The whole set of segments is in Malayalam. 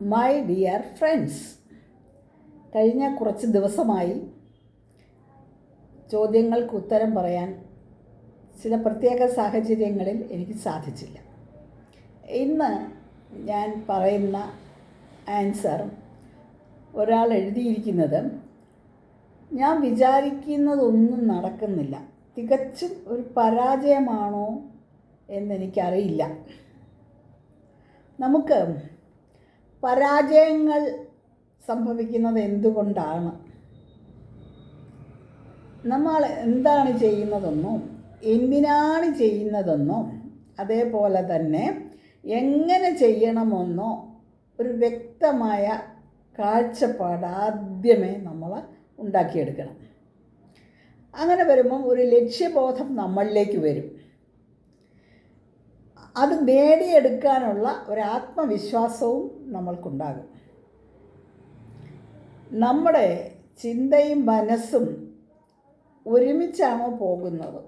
മൈ ഡിയർ ഫ്രണ്ട്സ് കഴിഞ്ഞ കുറച്ച് ദിവസമായി ചോദ്യങ്ങൾക്ക് ഉത്തരം പറയാൻ ചില പ്രത്യേക സാഹചര്യങ്ങളിൽ എനിക്ക് സാധിച്ചില്ല. ഇന്ന് ഞാൻ പറയുന്ന ആൻസർ ഒരാൾ എഴുതിയിരിക്കുന്നത് ഞാൻ വിചാരിക്കുന്നതൊന്നും നടക്കുന്നില്ല. തികച്ചും ഒരു പരാജയമാണോ എന്നെനിക്കറിയില്ല നമുക്ക് പരാജയങ്ങൾ സംഭവിക്കുന്നത് എന്തുകൊണ്ടാണ്? നമ്മൾ എന്താണ് ചെയ്യുന്നതെന്നോ എന്തിനാണ് ചെയ്യുന്നതെന്നോ അതേപോലെ തന്നെ എങ്ങനെ ചെയ്യണമെന്നോ ഒരു വ്യക്തമായ കാഴ്ചപ്പാട് ആദ്യമേ നമ്മൾ ഉണ്ടാക്കിയെടുക്കണം. അങ്ങനെ വരുമ്പം ഒരു ലക്ഷ്യബോധം നമ്മളിലേക്ക് വരും. അത് നേടിയെടുക്കാനുള്ള ഒരു ആത്മവിശ്വാസവും നമ്മൾക്കുണ്ടാകും. നമ്മുടെ ചിന്തയും മനസ്സും ഒരുമിച്ചാണോ പോകുന്നത്.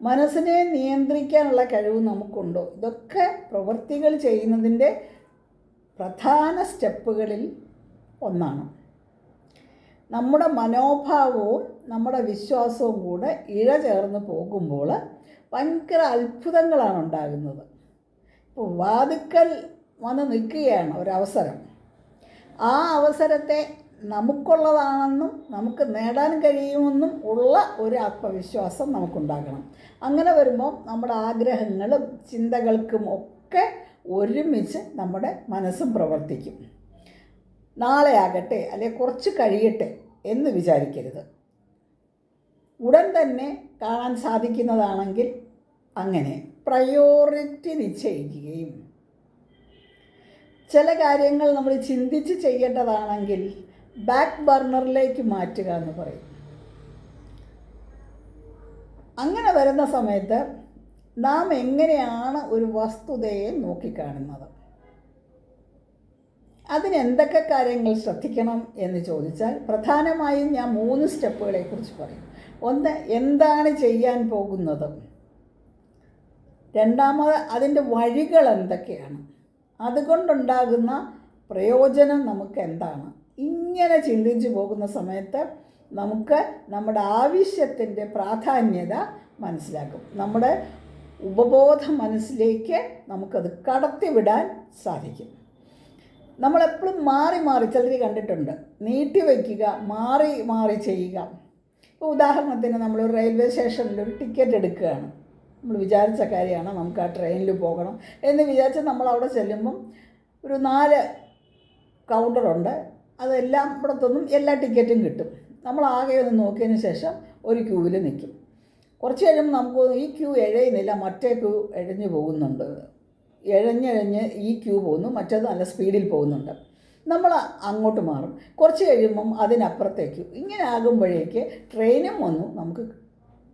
മനസ്സിനെ നിയന്ത്രിക്കാനുള്ള കഴിവ് നമുക്കുണ്ടോ? ഇതൊക്കെ പ്രവൃത്തികൾ ചെയ്യുന്നതിന്റെ പ്രധാന സ്റ്റെപ്പുകളിൽ ഒന്നാണ്. നമ്മുടെ മനോഭാവവും നമ്മുടെ വിശ്വാസവും കൂടെ ഇഴ ചേർന്ന് പോകുമ്പോൾ ഭയങ്കര അത്ഭുതങ്ങളാണ് ഉണ്ടാകുന്നത്. ഇപ്പോൾ വാതുക്കൽ വന്ന് നിൽക്കുകയാണ് ഒരവസരം. ആ അവസരത്തെ നമുക്കുള്ളതാണെന്നും നമുക്ക് നേടാൻ കഴിയുമെന്നും ഉള്ള ഒരു ആത്മവിശ്വാസം നമുക്കുണ്ടാകണം. അങ്ങനെ വരുമ്പോൾ നമ്മുടെ ആഗ്രഹങ്ങളും ചിന്തകൾക്കും ഒക്കെ ഒരുമിച്ച് നമ്മുടെ മനസ്സും പ്രവർത്തിക്കും. നാളെ ആകട്ടെ അല്ലെ കുറച്ച് കഴിയട്ടെ എന്ന് വിചാരിക്കരുത്. ഉടൻ തന്നെ കാണാൻ സാധിക്കുന്നതാണെങ്കിൽ അങ്ങനെ പ്രയോറിറ്റി നിശ്ചയിക്കുകയും. ചില കാര്യങ്ങൾ നമ്മൾ ചിന്തിച്ച് ചെയ്യേണ്ടതാണെങ്കിൽ ബാക്ക് ബർണറിലേക്ക് മാറ്റുക എന്ന് പറയും. അങ്ങനെ വരുന്ന സമയത്ത് നാം എങ്ങനെയാണ് ഒരു വസ്തുതയെ നോക്കിക്കാണുന്നത്? അതിന് എന്തൊക്കെ കാര്യങ്ങൾ ശ്രദ്ധിക്കണം എന്ന് ചോദിച്ചാൽ പ്രധാനമായും ഞാൻ മൂന്ന് സ്റ്റെപ്പുകളെ കുറിച്ച് പറയും. ഒന്ന് എന്താണ് ചെയ്യാൻ പോകുന്നത്? രണ്ടാമത് അതിന്റെ വഴികൾ എന്തൊക്കെയാണ്? അതുകൊണ്ടുണ്ടാകുന്ന പ്രയോജനം നമുക്ക് എന്താണ് ഇങ്ങനെ ചിന്തിച്ചു പോകുന്ന സമയത്ത് നമുക്ക് നമ്മുടെ ആവശ്യത്തിന്റെ പ്രാധാന്യത മനസ്സിലാക്കും. നമ്മുടെ ഉപബോധ മനസ്സിലേക്ക് നമുക്കത് കടത്തിവിടാൻ സാധിക്കും. നമ്മളെപ്പോഴും മാറി മാറി ചിലർ കണ്ടിട്ടുണ്ട്. നീട്ടി വയ്ക്കുക മാറി മാറി ചെയ്യുക. ഇപ്പോൾ ഉദാഹരണത്തിന് നമ്മൾ റെയിൽവേ സ്റ്റേഷനിൽ ഒരു ടിക്കറ്റ് എടുക്കുകയാണ്. നമ്മൾ വിചാരിച്ച കാര്യമാണ് നമുക്ക് ആ ട്രെയിനിൽ പോകണം എന്ന് വിചാരിച്ച് നമ്മൾ അവിടെ ചെല്ലുമ്പം ഒരു നാല് കൗണ്ടറുണ്ട് അതെല്ലാം ഇവിടത്തൊന്നും എല്ലാ ടിക്കറ്റും കിട്ടും. നമ്മൾ ആകെ ഒന്ന് നോക്കിയതിന് ശേഷം ഒരു ക്യൂവിൽ നിൽക്കും. കുറച്ച് കഴിയുമ്പോൾ നമുക്ക് ഈ ക്യൂ എഴയുന്നില്ല മറ്റേ ക്യൂ എഴഞ്ഞു പോകുന്നുണ്ട്. എഴഞ്ഞെഴഞ്ഞ് ഈ ക്യൂ പോകുന്നു. മറ്റേത് നല്ല സ്പീഡിൽ പോകുന്നുണ്ട്. നമ്മൾ അങ്ങോട്ട് മാറും. കുറച്ച് കഴിയുമ്പം അതിനപ്പുറത്തേക്ക് ഇങ്ങനെ ആകുമ്പോഴേക്ക് ട്രെയിനും വന്നു. നമുക്ക്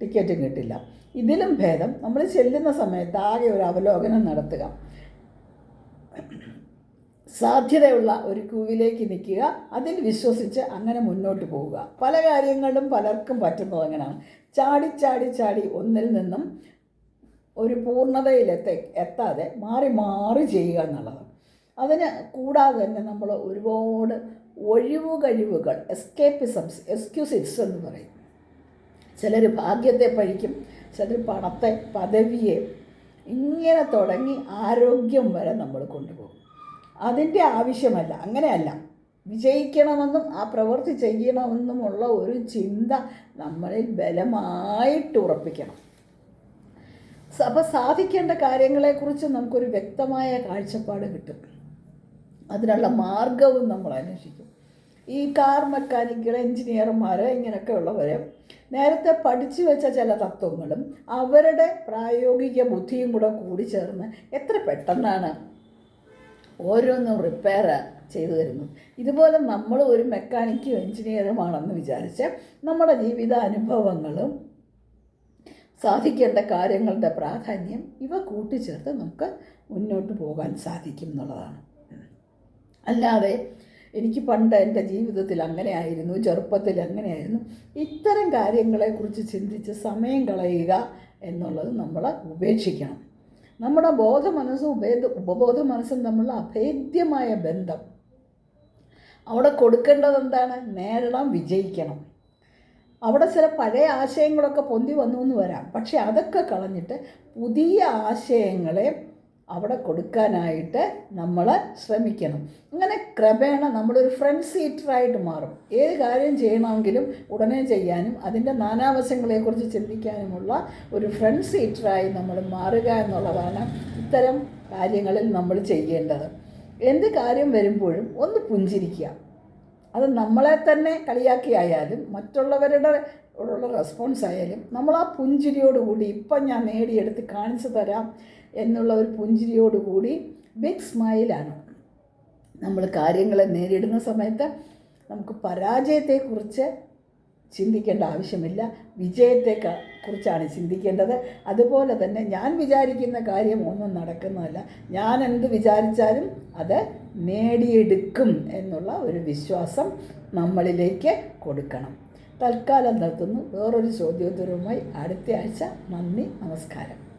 ടിക്കറ്റും കിട്ടില്ല. ഇതിലും ഭേദം നമ്മൾ ചെല്ലുന്ന സമയത്ത് ആകെ ഒരു അവലോകനം നടത്തുക. സാധ്യതയുള്ള ഒരു ക്യൂവിലേക്ക് നിൽക്കുക. അതിൽ വിശ്വസിച്ച് അങ്ങനെ മുന്നോട്ട് പോവുക. പല കാര്യങ്ങളും പലർക്കും പറ്റുന്നത് അങ്ങനെയാണ്. ചാടി ചാടി ചാടി ഒന്നിൽ നിന്നും ഒരു പൂർണതയിലെത്ത എത്താതെ മാറി മാറി ചെയ്യുക എന്നുള്ളത്. അതിന് കൂടാതെ തന്നെ നമ്മൾ ഒരുപാട് ഒഴിവു കഴിവുകൾ എസ്കേപ്പിസംസ് എക്സ്ക്യൂസിറ്റ്സ് എന്ന് പറയും. ചിലർ ഭാഗ്യത്തെ പഴിക്കും ചിലർ പണത്തെ പദവിയെ ഇങ്ങനെ തുടങ്ങി ആരോഗ്യം വരെ നമ്മൾ കൊണ്ടുപോകും. അതിന്റെ ആവശ്യമല്ല അങ്ങനെയല്ല. വിജയിക്കണമെന്നും ആ പ്രവൃത്തി ചെയ്യണമെന്നുമുള്ള ഒരു ചിന്ത നമ്മളിൽ ബലമായിട്ട് ഉറപ്പിക്കണം. അപ്പോൾ സാധിക്കേണ്ട കാര്യങ്ങളെക്കുറിച്ച് നമുക്കൊരു വ്യക്തമായ കാഴ്ചപ്പാട് കിട്ടും. അതിനുള്ള മാർഗവും നമ്മൾ അന്വേഷിക്കും. ഈ കാർ മെക്കാനിക്കൽ എഞ്ചിനീയർമാർ ഇങ്ങനെയൊക്കെ ഉള്ളവർ നേരത്തെ പഠിച്ചു വെച്ച ചില തത്വങ്ങളും അവരുടെ പ്രായോഗിക ബുദ്ധിയും കൂടെ കൂടി ചേർന്ന് എത്ര പെട്ടെന്നാണ് ഓരോന്നും റിപ്പയർ ചെയ്തു തരുന്നു ഇതുപോലെ നമ്മൾ ഒരു മെക്കാനിക്കും എഞ്ചിനീയറുമാണെന്ന് വിചാരിച്ച് നമ്മുടെ ജീവിത അനുഭവങ്ങളും സാധിക്കേണ്ട കാര്യങ്ങളുടെ പ്രാധാന്യം ഇവ കൂട്ടിച്ചേർത്ത് നമുക്ക് മുന്നോട്ട് പോകാൻ സാധിക്കും എന്നുള്ളതാണ്. അല്ലാതെ എനിക്ക് പണ്ട് എന്റെ ജീവിതത്തിൽ അങ്ങനെ ആയിരുന്നു ചെറുപ്പത്തിൽ അങ്ങനെയായിരുന്നു. ഇത്തരം കാര്യങ്ങളെക്കുറിച്ച് ചിന്തിച്ച് സമയം കളയുക എന്നുള്ളത് നമ്മൾ ഉപേക്ഷിക്കണം. നമ്മുടെ ബോധ മനസ്സും ഉപേദ ഉപബോധ മനസ്സും തമ്മിലുള്ള അഭേദ്യമായ ബന്ധം അവിടെ കൊടുക്കേണ്ടത് എന്താണ്? നേരിടാൻ വിജയിക്കണം. അവിടെ ചില പഴയ ആശയങ്ങളൊക്കെ പൊന്തി വന്നു എന്ന് വരാം. പക്ഷെ അതൊക്കെ കളഞ്ഞിട്ട് പുതിയ ആശയങ്ങളെ അവിടെ കൊടുക്കാനായിട്ട് നമ്മൾ ശ്രമിക്കണം. അങ്ങനെ ക്രമേണ നമ്മളൊരു ഫ്രണ്ട് സീറ്ററായിട്ട് മാറും. ഏത് കാര്യം ചെയ്യണമെങ്കിലും ഉടനെ ചെയ്യാനും അതിന്റെ നാനാവശങ്ങളെക്കുറിച്ച് ചിന്തിക്കാനുമുള്ള ഒരു ഫ്രണ്ട് സീറ്ററായി നമ്മൾ മാറുക എന്നുള്ളതാണ് ഇത്തരം കാര്യങ്ങളിൽ നമ്മൾ ചെയ്യേണ്ടത്. എന്ത് കാര്യം വരുമ്പോഴും ഒന്ന് പുഞ്ചിരിക്കുക. അത് നമ്മളെ തന്നെ കളിയാക്കിയായാലും മറ്റുള്ളവരുടെ ഉള്ള റെസ്പോൺസ് ആയാലും നമ്മൾ ആ പുഞ്ചിരിയോടുകൂടി ഇപ്പം ഞാൻ നേടിയെടുത്ത് കാണിച്ചു തരാം എന്നുള്ള ഒരു പുഞ്ചിരിയോടുകൂടി ബിഗ് സ്മൈലാണ് നമ്മൾ കാര്യങ്ങളെ നേരിടുന്ന സമയത്ത് നമുക്ക് പരാജയത്തെക്കുറിച്ച് ചിന്തിക്കേണ്ട ആവശ്യമില്ല. വിജയത്തെ കുറിച്ചാണ് ചിന്തിക്കേണ്ടത്. അതുപോലെ തന്നെ ഞാൻ വിചാരിക്കുന്ന കാര്യം ഒന്നും നടക്കുന്നതല്ല. ഞാൻ എന്ത് വിചാരിച്ചാലും അത് നേടിയെടുക്കും എന്നുള്ള ഒരു വിശ്വാസം നമ്മളിലേക്ക് കൊടുക്കണം. തൽക്കാലം നിർത്തുന്നു. വേറൊരു ചോദ്യോത്തരവുമായി അടുത്ത ആഴ്ച. നന്ദി നമസ്കാരം.